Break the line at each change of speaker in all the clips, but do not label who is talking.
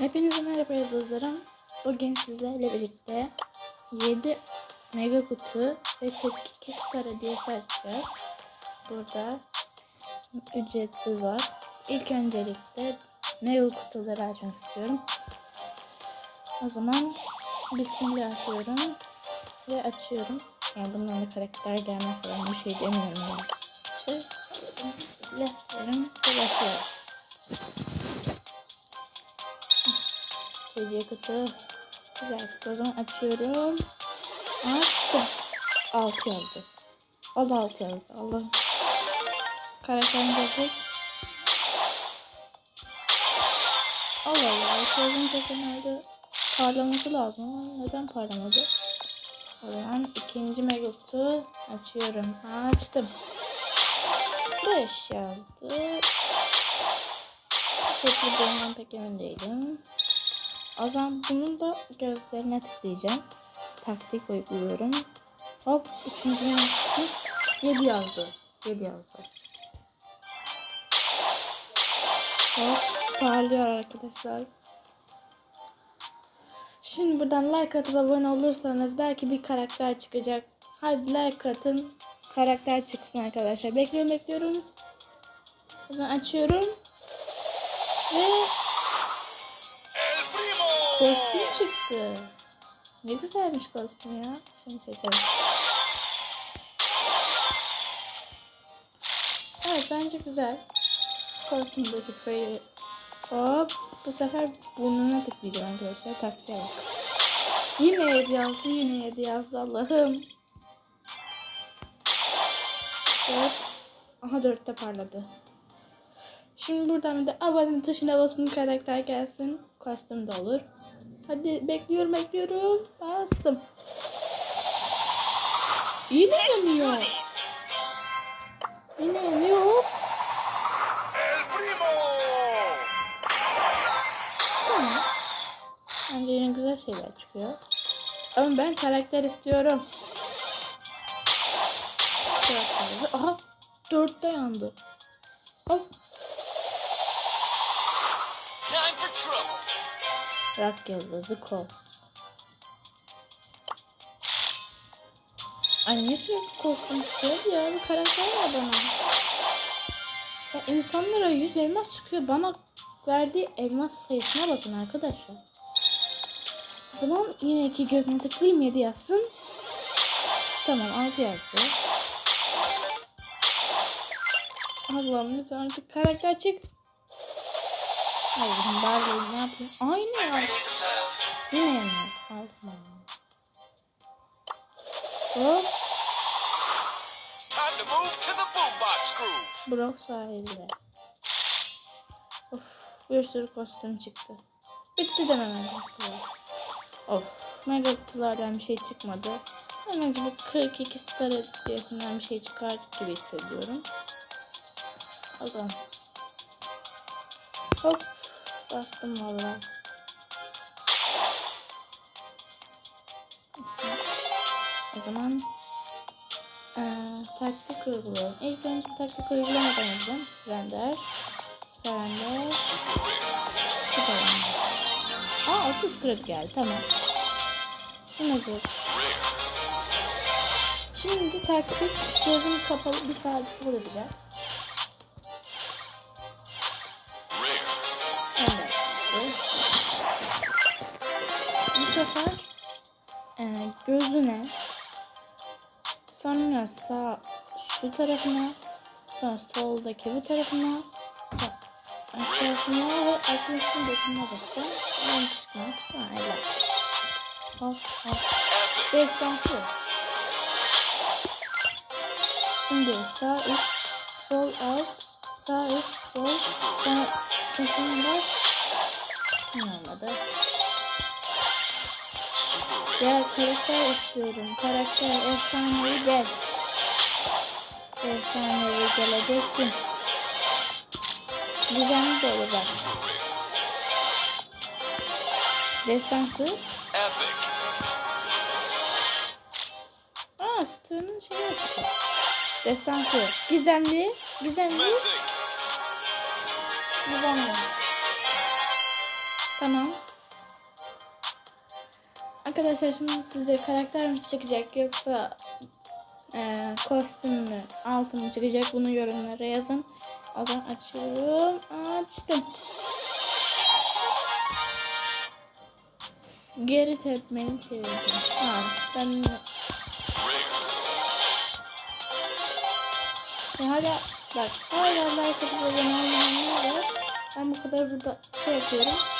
Hepinize merhaba yıldızlarım. Bugün sizlerle birlikte 7 mega kutu ve 42 star hediyesi açacağız. Burada ücretsiz var. İlk öncelikle mega kutuları açmak istiyorum. O zaman bismillah diyorum ve açıyorum. Yani bundan da karakter gelmezse ben bir şey demiyorum yani. Bismillah diyorum ve başlıyorum. Hediye kutu. Güzel kutu. O zaman açıyorum. Açtım. 6 yazdı. Da 6 yazdı. Allah. Karakterin gelecek. Allah Allah. Sözün çok önemli. Parlaması lazım ama neden parlamadı? O zaman ikinci mega açıyorum. Açtım. 5 yazdı. Çekildiğinden pek emin değilim. O zaman bunun da gözlerine tıklayacağım. Taktik uyguluyorum. Hop üçüncü tık 7 yazdı. 7 yazdı. Hop parlıyor arkadaşlar. Şimdi buradan like atıp abone olursanız belki bir karakter çıkacak. Hadi like atın. Karakter çıksın arkadaşlar. Bekliyorum bekliyorum. O açıyorum. Kostüm çıktı. Ne güzelmiş kostüm ya. Şimdi seçelim. Evet bence güzel. Kostüm de çıksa iyi. Hop. Bu sefer burnuna tıklayacağım arkadaşlar. Takacağım. Yine 7 yazdı. Yine 7 yazdı. Allah'ım. Hop. Aha 4'te parladı. Şimdi buradan bir de abone tuşuna basın karakter gelsin. Kostüm de olur. Hadi bekliyorum bekliyorum. Bastım. Yine yanıyor. Yine yanıyor. Tamam. Bence yine güzel şeyler çıkıyor. Ama ben karakter istiyorum. Karakter. Aha. Dörtte yandı. Hop.
Time for trouble.
Rock yıldızı kol. Ay niye sürekli kostüm çıkıyor ya? Bir karakter var bana. Ya insanlara 100 elmas çıkıyor. Bana verdiği elmas sayısına bakın arkadaşlar. O zaman yine iki gözüne tıklayayım 7 yazsın. Tamam 6 yazdı. Allah'ım lütfen artık karakter çık. Allah'ım Barley ne yapıyor? Aynı ya. Yine yanıyor. Aldım Hop.
Boombox groove.
Brock sahilde. Of. Bir sürü kostüm çıktı. Bitti demem lazım. Of. Mega kutulardan bir şey çıkmadı. Bence bu 42 star hediyesinden bir şey çıkar gibi hissediyorum. Bakalım. Hop. Bastım valla. O zaman eee taktik uygulayalım. İlk önce taktik uygulamadan yapacağım. Render. Render. Süper render. Aa 30 kırık geldi. Tamam. Şimdi bu. Şimdi taktik gözüm kapalı bir saat sol Sefer eee gözüne sonra sağ şu tarafına sonra soldaki bu tarafına sonra aşağısına ve açmak için dokunma basacağım. Ben çıkmak. Aynen. Hop hop. Destansı. Şimdi sağ üst, sol alt, sağ üst, sol, sonra tekrar baş. Olmadı. Gel karakter istiyorum. Karakter efsanevi gel. Efsanevi geleceksin. Güzel de olur bak. Destansı.
Epic.
Aa sütunun şeyi açık. Destansı. Gizemli. Gizemli. Gizemli. Tamam. Arkadaşlar şimdi sizce karakter mi çıkacak yoksa eee kostüm mü altın mı çıkacak bunu yorumlara yazın. O zaman açıyorum. Açtım. Geri tepmeni çevirdim. Ha, ben ya hala bak hala like atıp abone olmayanlar var. Ben bu kadar burada şey yapıyorum.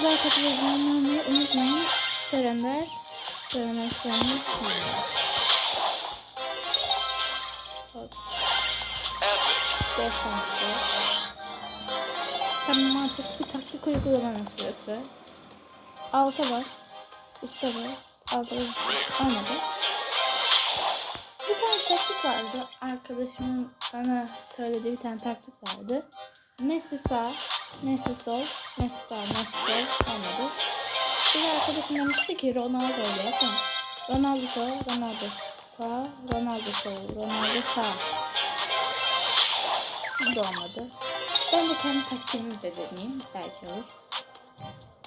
Like atıp abone olmayı unutmayın. Serenler serenler.
Epic.
Destansı. Tamam artık bir taktik uygulamanın sırası. Alta bas. Üste bas. Alta bas. Olmadı. Bir tane taktik vardı. Arkadaşımın bana söylediği bir tane taktik vardı. Messi sağ, Messi sol, Messi sağ, Messi sol. Olmadı. Bir arkadaşım demişti ki Ronaldo ile yapalım. Ronaldo sol, Ronaldo sağ, Ronaldo sol, Ronaldo sağ. Bu da olmadı. Ben de kendi taktiğimi de deneyeyim. Belki olur.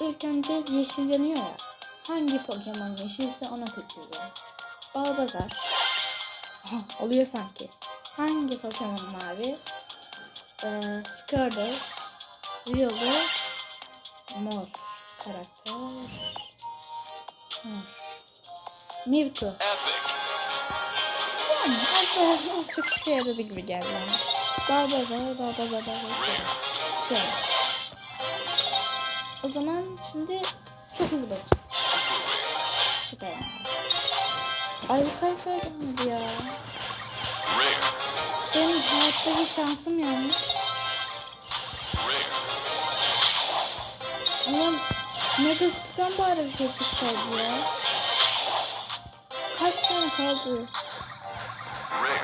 İlk önce yeşil yanıyor ya. Hangi Pokemon yeşilse ona tıklıyorum. Balbazar. Oluyor sanki. Hangi Pokemon mavi? Ee, Squirtle. Riolu. Mor. Karakter. Mor. Mewtwo. Yani aslında çok işe yaradı gibi geldi bana. Balbazar, Balbazar, Balbazar. Şöyle. O zaman şimdi çok hızlı bakacağım. Süper. Ay bu kaykay gelmedi ya.
Rare.
Benim hayatta bir şansım yanlış.
Rare.
Ama mega kutudan bari bir şey çıksaydı ya. Kaç tane kaldı?
Rare.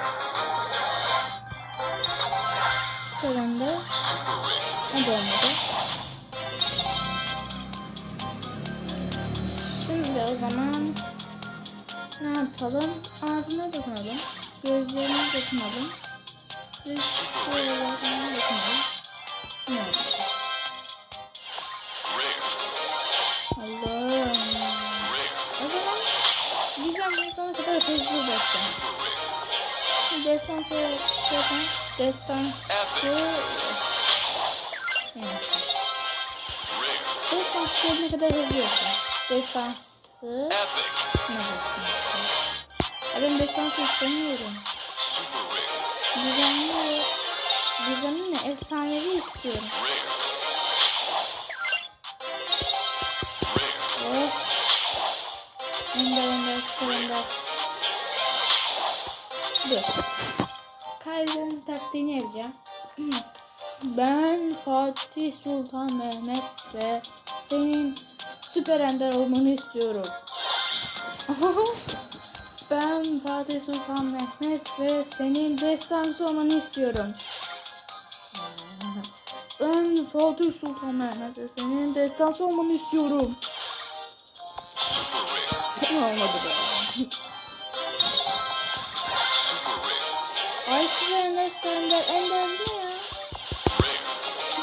O da olmadı. Şimdi o zaman ne yapalım? Ağzına dokunalım. Gözlerine dokunalım. Ve. Allah'ım. O zaman gizemli sona kadar hızlı bakacağım. Destansı yapalım. Destansı. Evet. Destansı ne kadar hızlı yapacağım. Destansı. Ne destansı? Ya Ben destansı istemiyorum.
Super.
Gizemli. Gizemli ne? Efsanevi istiyorum. Ender ender süper ender. Dur. Kaiser'in taktiğini yapacağım. Ben Fatih Sultan Mehmet ve senin süper ender olmanı istiyorum. ben Fatih Sultan Mehmet ve senin destansı olmanı istiyorum. Ben Fatih Sultan Mehmet ve senin destansı olmanı istiyorum. Tamam olmadı be. Ay size ender ender enderli ya.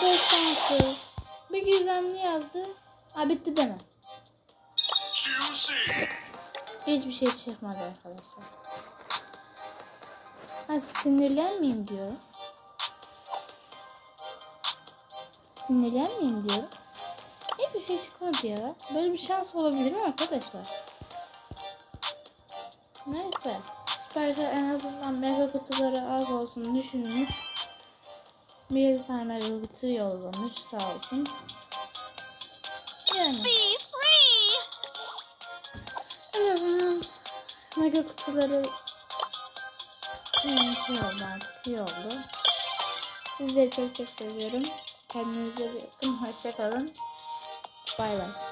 Destansı. Bir gizemli yazdı. Ha bitti deme.
Juicy.
Hiçbir şey çıkmadı arkadaşlar. Ha sinirlenmeyeyim diyor. Sinirlenmeyeyim diyor. Hiçbir şey çıkmadı ya. Böyle bir şans olabilir mi arkadaşlar? Neyse. Supercell en azından mega kutuları az olsun düşünmüş. Bir 7 tane mega kutu yollamış sağ olsun. Mega kutuları şey oldu artık iyi oldu. Sizleri çok çok seviyorum. Kendinize bakın. Hoşçakalın. Bay bay.